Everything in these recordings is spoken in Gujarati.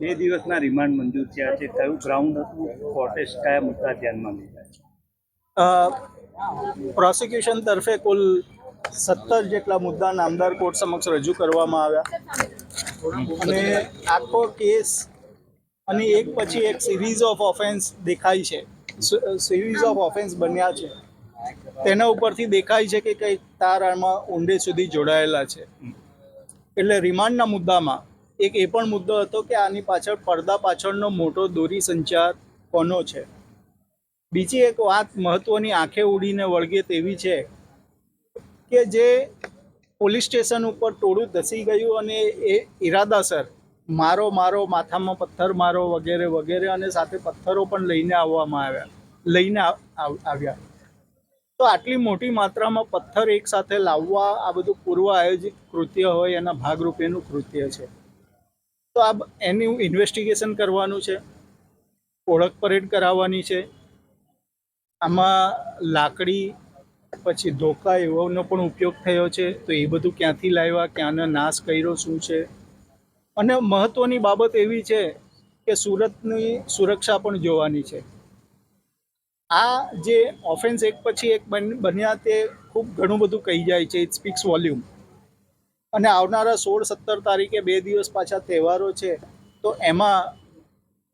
બે દિવસના રિમાન્ડ મંજૂર થયા છે. કયું ગ્રાઉન્ડ હતું? કોર્ટે કયા મુદ્દા ધ્યાનમાં લીધા પ્રોસિક્યુશન તરફે કુલ સત્તર જેટલા મુદ્દા નામદાર કોર્ટ સમક્ષ રજૂ કરવામાં આવ્યા. અને આખો કેસ અને એક પછી એક સિરીઝ ઓફ ઓફેન્સ દેખાય છે. સિરીઝ ઓફ ઓફેન્સ બન્યા છે. તેના ઉપરથી દેખાય છે કે કંઈક તાર આમાં ઊંડે સુધી જોડાયેલા છે. એટલે રિમાન્ડના મુદ્દામાં એક એ પણ મુદ્દો હતો કે આની પાછળ પડદા પાછળનો મોટો દોરી સંચાર કોનો છે? બીજી એક વાત મહત્વની આંખે ઉડીને વળગે તેવી છે કે જે પોલીસ સ્ટેશન ઉપર ટોળું ધસી ગયું અને એ ઈરાદાસર મારો મારો માથામાં પથ્થર મારો વગેરે વગેરે અને સાથે પથ્થરો પણ લઈને આવવામાં આવ્યા, લઈને આવ- આવ- આવ્યા. તો આટલી મોટી માત્રામાં પથ્થર એકસાથે લાવવા આ બધું પૂર્વ આયોજિત કૃત્ય હોય એના ભાગરૂપેનું કૃત્ય છે. તો આ એનું ઇન્વેસ્ટિગેશન કરવાનું છે, ઓળખ પરેડ કરાવવાની છે. આમાં લાકડી, પછી ધોકા એવોનો પણ ઉપયોગ થયો છે, તો એ બધું ક્યાંથી લાવ્યા, ક્યાંનો નાશ કર્યો, શું છે? અને મહત્ત્વની બાબત એવી છે કે સુરતની સુરક્ષા પણ જોવાની છે. આ જે ઓફેન્સ એક પછી એક બન- બન્યા તે ખૂબ ઘણું બધું કહી જાય છે. ઇટ સ્પીક્સ વોલ્યુમ અને આવનારા સોળ સત્તર તારીખે બે દિવસ પાછા તહેવારો છે, તો એમાં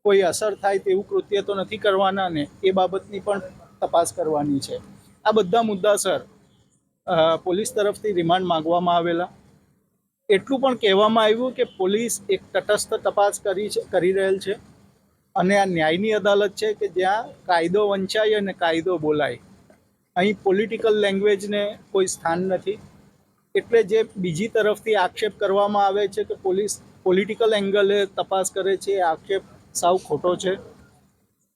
કોઈ અસર થાય તેવું કૃત્ય તો નથી કરવાના ને એ બાબતની પણ તપાસ કરવાની છે. આ બધા મુદ્દાસર સર પોલીસ તરફથી રિમાન્ડ માંગવામાં આવેલા. એટલું પણ કહેવામાં આવ્યું કે પોલીસ એક તટસ્થ તપાસ કરી કરી રહેલ છે. અને આ ન્યાયની અદાલત છે કે જ્યાં કાયદો વંચાય અને કાયદો બોલાય. અહીં પોલિટિકલ લેંગ્વેજને કોઈ સ્થાન નથી. એટલે જે બીજી તરફથી આક્ષેપ કરવામાં આવે છે કે પોલીસ પોલિટિકલ એંગલે તપાસ કરે છે, એ આક્ષેપ સાવ ખોટો છે.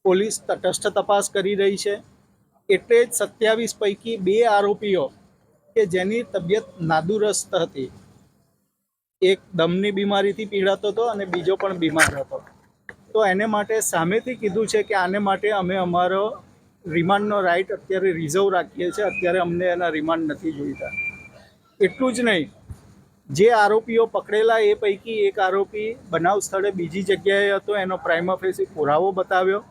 પોલીસ તટસ્થ તપાસ કરી રહી છે. એટલે જ સત્યાવીસ પૈકી બે આરોપીઓ કે જેની તબિયત નાદુરસ્ત હતી. એક દમની બીમારીથી પીડાતો હતો અને બીજો પણ બીમાર હતો. તો એને માટે સામેથી કીધું છે કે આને માટે અમે અમારો રિમાન્ડનો રાઇટ અત્યારે રિઝર્વ રાખીએ છીએ. અત્યારે અમને એના રિમાન્ડ નથી જોઈતા. એટલું જ નહીં. જે આરોપીઓ પકડેલા એ પૈકી એક આરોપી બનાવ સ્થળે બીજી જગ્યાએ હતો. એનો પ્રાઇમા ફેસી પુરાવો બતાવ્યો.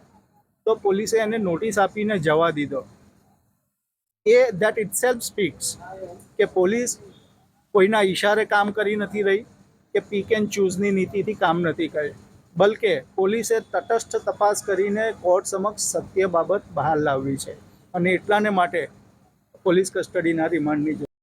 તો પોલીસે એને નોટિસ આપીને જવા દીધો. એ દેટ ઇટ સેલ્ફ સ્પીક્સ કે પોલીસ કોઈના ઈશારે કામ કરી નથી રહી, કે પીક એન્ડ ચૂઝની નીતિથી કામ નથી કરી. બલકે પોલીસે તટસ્થ તપાસ કરીને કોર્ટ સમક્ષ સત્ય બાબત બહાર લાવવી છે. અને એટલાને માટે પોલીસ કસ્ટડીના રિમાન્ડની